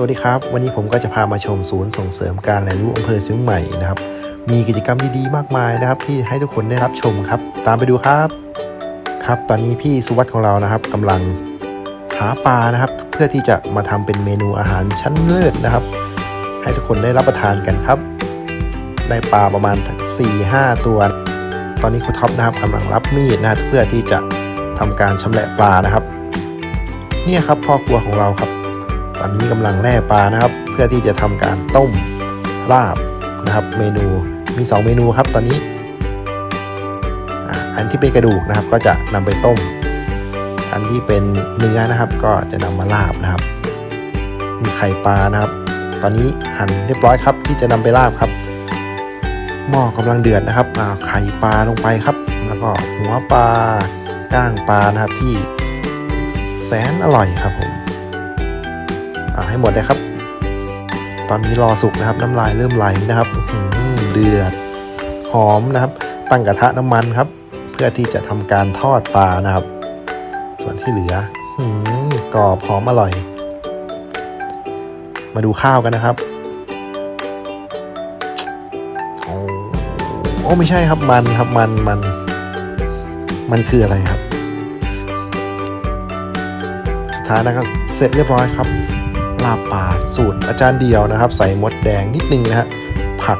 สวัสดีครับ วันนี้ผมก็จะพามาชมศูนย์ส่งเสริมการเรียนรู้อำเภอเชียงใหม่นะครับ มีกิจกรรมดีๆมากมายนะครับ ที่ให้ทุกคนได้รับชมครับ ตามไปดูครับ ครับตอนนี้พี่สุวัสด์ของเรานะครับกำลังหาปลานะครับ เพื่อที่จะมาทำเป็นเมนูอาหารชั้นเลิศนะครับ ให้ทุกคนได้รับประทานกันครับ ได้ปลาประมาณ 4 5 ตัว ตอนนี้คุณท็อปนะครับกำลังรับมีดนะเพื่อที่จะทำการชำแหละปลานะครับ เนี่ยครับพ่อครัวของเราครับ ตอนนี้กำลังแล่ปลานะครับ เพื่อที่จะทำการต้มลาบนะครับ เมนูมี 2 เมนูครับตอนนี้ อันที่เป็นกระดูกนะครับ ก็จะนำไปต้ม อันที่เป็นเนื้อนะครับ ก็จะนำมาลาบนะครับ มีไข่ปลานะครับ ตอนนี้หั่นเรียบร้อยครับ ที่จะนำไปลาบครับหม้อกำลังเดือดนะครับอ่าไข่ปลาลงไปครับ แล้วก็หัวปลาก้างปลานะครับที่แสนอร่อยครับผมาให้หมดเลยครับ ตอนนี้รอสุกนะครับ น้ำลายเริ่มไหลนะครับหือเดือดหอมนะครับ ตั้งกระทะน้ำมันครับ เพื่อที่จะทำการทอดปลานะครับ ส่วนที่เหลืออื้อหือกรอบหอมอร่อย มาดูข้าวกันนะครับโอ้ไม่ใช่ครับมันครับมันมันมันคืออะไรครับ สุดท้ายนะครับ เสร็จเรียบร้อยครับ ลาบปลาสูตรอาจารย์เดียวนะครับ ใส่มดแดงนิดนึงนะฮะผัก